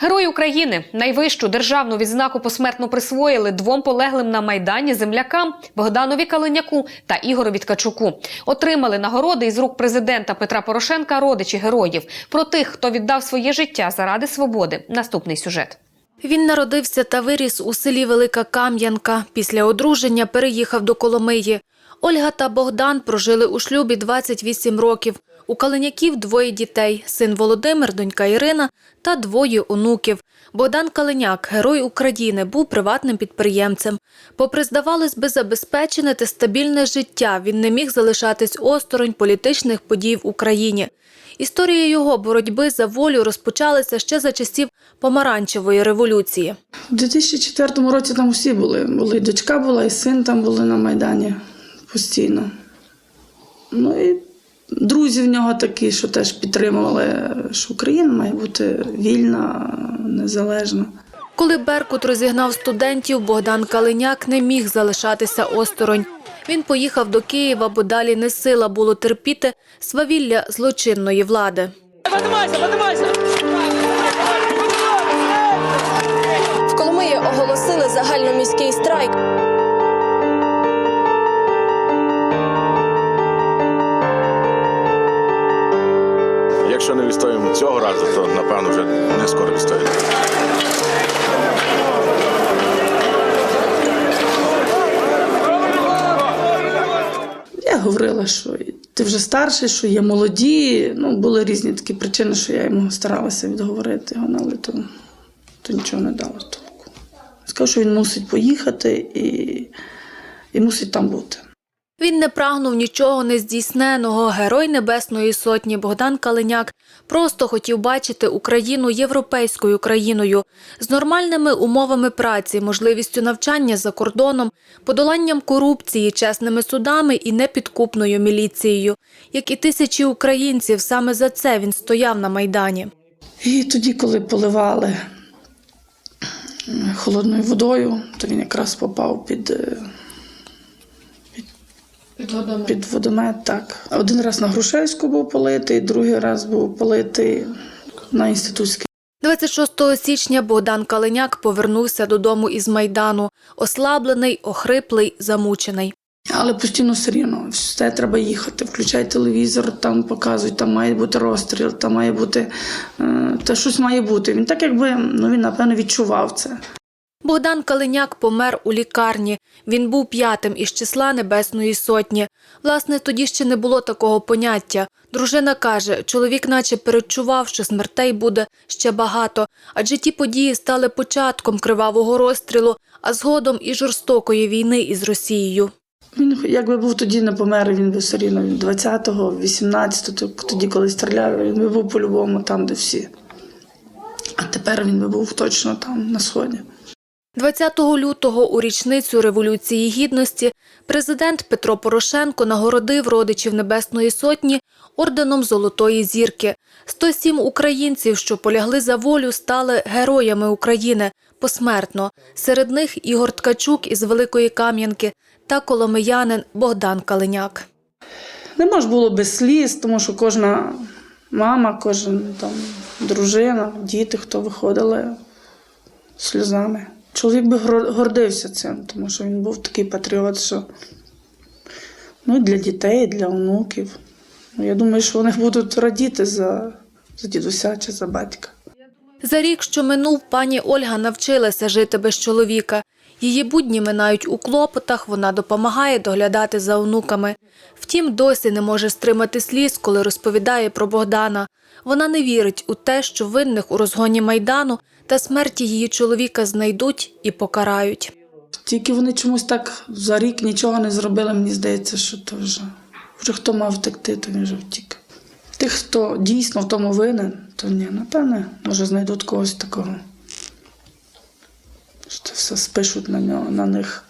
Герої України найвищу державну відзнаку посмертно присвоїли двом полеглим на майдані землякам Богданові Калиняку та Ігорові Ткачуку. Отримали нагороди із рук президента Петра Порошенка родичі героїв. Про тих, хто віддав своє життя заради свободи. Наступний сюжет. Він народився та виріс у селі Велика Кам'янка. Після одруження переїхав до Коломиї. Ольга та Богдан прожили у шлюбі 28 років. У Калиняків двоє дітей – син Володимир, донька Ірина та двоє онуків. Богдан Калиняк, герой України, був приватним підприємцем. Попри, здавалось би, забезпечене та стабільне життя, він не міг залишатись осторонь політичних подій в Україні. Історія його боротьби за волю розпочалася ще за часів помаранчевої революції. У 2004 році там усі були. Були і дочка була, і син там були на Майдані постійно. Ну і друзі в нього такі, що теж підтримували, що Україна має бути вільна, незалежна. Коли Беркут розігнав студентів, Богдан Калиняк не міг залишатися осторонь. Він поїхав до Києва, бо далі не сила було терпіти свавілля злочинної влади. Поднимайся, поднимайся! В Коломиї оголосили загальноміський страйк. Якщо не відстоїмо цього разу, то напевно вже не скоро відстоїмо. Я говорила, що ти вже старший, що є молоді. Ну, були різні такі причини, що я йому старалася відговорити його, але то, то нічого не дало толку. Сказав, що він мусить поїхати і, і мусить там бути. Він не прагнув нічого нездійсненого. Герой Небесної Сотні Богдан Калиняк просто хотів бачити Україну європейською країною з нормальними умовами праці, можливістю навчання за кордоном, подоланням корупції, чесними судами і непідкупною міліцією. Як і тисячі українців, саме за це він стояв на майдані. І тоді, коли поливали холодною водою, то він якраз попав під, під, під водомет. Так. Один раз на Грушевську був политий, другий раз був политий на інститутській. 26 січня Богдан Калиняк повернувся додому із майдану, ослаблений, охриплий, замучений. Але постійно все рівно, все треба їхати. Включай телевізор, там показують, там має бути розстріл, там має бути е, та щось має бути. Він так якби ну він напевно відчував це. Богдан Калиняк помер у лікарні. Він був п'ятим із числа Небесної Сотні. Власне, тоді ще не було такого поняття. Дружина каже, чоловік наче передчував, що смертей буде ще багато, адже ті події стали початком кривавого розстрілу, а згодом і жорстокої війни із Росією. Він якби був тоді не помер, він би все рівно він 20-го, 18-го, тоді, коли стріляли, він би був по-любому там, де всі. А тепер він би був точно там, на сході. 20 лютого у річницю Революції Гідності президент Петро Порошенко нагородив родичів Небесної Сотні орденом Золотої зірки. 107 українців, що полягли за волю, стали героями України посмертно. Серед них Ігор Ткачук із Великої Кам'янки та коломиянин Богдан Калиняк. Не можна було без сліз, тому що кожна мама, кожен там дружина, діти, хто виходили сльозами. Чоловік би гордився цим, тому що він був такий патріот, що ну, і для дітей, і для онуків. Ну, Я думаю, що вони будуть радіти за, за дідуся чи за батька. За рік, що минув, пані Ольга навчилася жити без чоловіка. Її будні минають у клопотах, вона допомагає доглядати за онуками. Втім, досі не може стримати сліз, коли розповідає про Богдана. Вона не вірить у те, що винних у розгоні Майдану та смерті її чоловіка знайдуть і покарають. Тільки вони чомусь так за рік нічого не зробили, мені здається, що то вже, вже хто мав втекти, то він вже втік. Тих, хто дійсно в тому винен, то ні, напевне, може знайдуть когось такого. Що це все спишуть на нього, на них.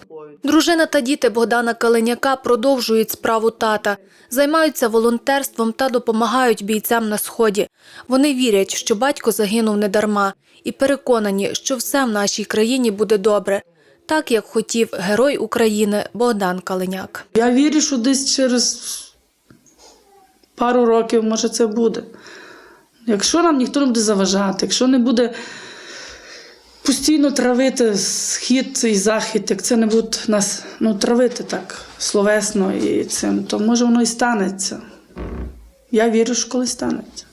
Дружина та діти Богдана Калиняка продовжують справу тата, займаються волонтерством та допомагають бійцям на сході. Вони вірять, що батько загинув недарма, і переконані, що все в нашій країні буде добре, так як хотів герой України Богдан Калиняк. Я вірю, що десь через пару років, може, це буде. Якщо нам ніхто не буде заважати, якщо не буде постійно травити схід і захід, як це не буде нас ну, травити так словесно і цим, то може воно і станеться. Я вірю, що колись станеться.